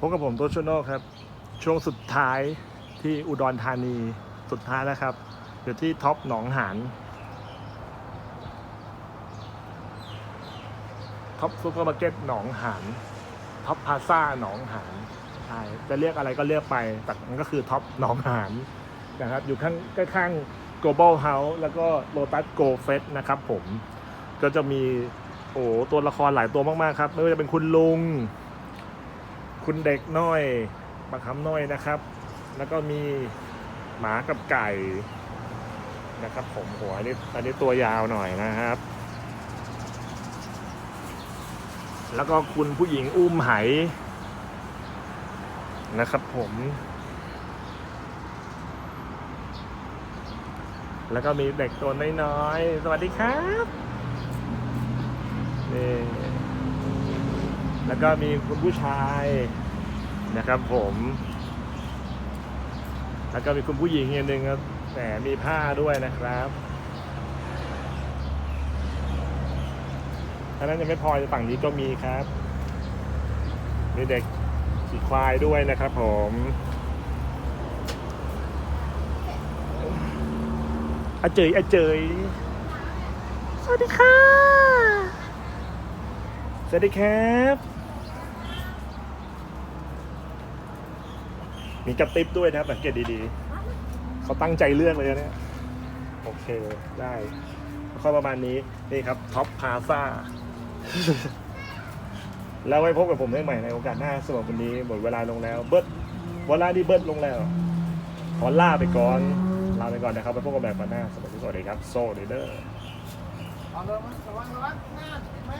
พบกับผมตัวชโนครับ ช่วงสุดท้ายที่อุดรธานีสุดท้ายแล้วครับ อยู่ที่ท็อปหนองหานท็อปซูเปอร์มาร์เก็ตหนองหานท็อปพาซ่าหนองหานใช่จะเรียกอะไรก็เรียกไปแต่มันก็คือท็อปหนองหานนะครับ อยู่ข้างใกล้ๆ global house แล้วก็ lotus go fest นะครับผมก็จะมีโอ้ตัวละครหลายตัวมาก ๆ ครับ ไม่ว่าจะเป็นคุณลุง คุณเด็กน้อยบักคำน้อยนะครับ แล้วก็มีหมากับไก่นะครับ ผมหัวอันนี้อันนี้ตัวยาวหน่อยนะครับ แล้วก็คุณผู้หญิงอุ้มไหนะครับผมแล้วก็มีเด็กตัวน้อยๆ สวัสดีครับนี่ แล้วก็มีคุณผู้ชายนะครับผม แล้วก็มีคุณผู้หญิงอีกหนึ่งครับแหมมีผ้าด้วยนะครับอันนั้นยังไม่พอฝั่งนี้ก็มีครับ มีเด็กขี่ควายด้วยนะครับผมอาเจยอาเจยสวัสดีค่ะ สวัสดีครับ มีกระติบด้วยนะครับสังเกตดีๆเขาตั้งใจเลือกเลยนะเนี่ยโอเคได้ข้อประมาณนี้นี่ครับท็อปพาซ่าแล้วไว้พบกับผมได้ใหม่ในโอกาสหน้าสำหรับวันนี้หมดเวลาลงแล้ว เบิร์ดเวลาที่เบิร์ดลงแล้ว ขอลาไปก่อน ลาไปก่อนนะครับไปพบกันแบบวันหน้าสวัสดีสวัสดีครับ โซ่เดอร์เอาเลยมั้ยระวังระวังหน้าเห็นไหม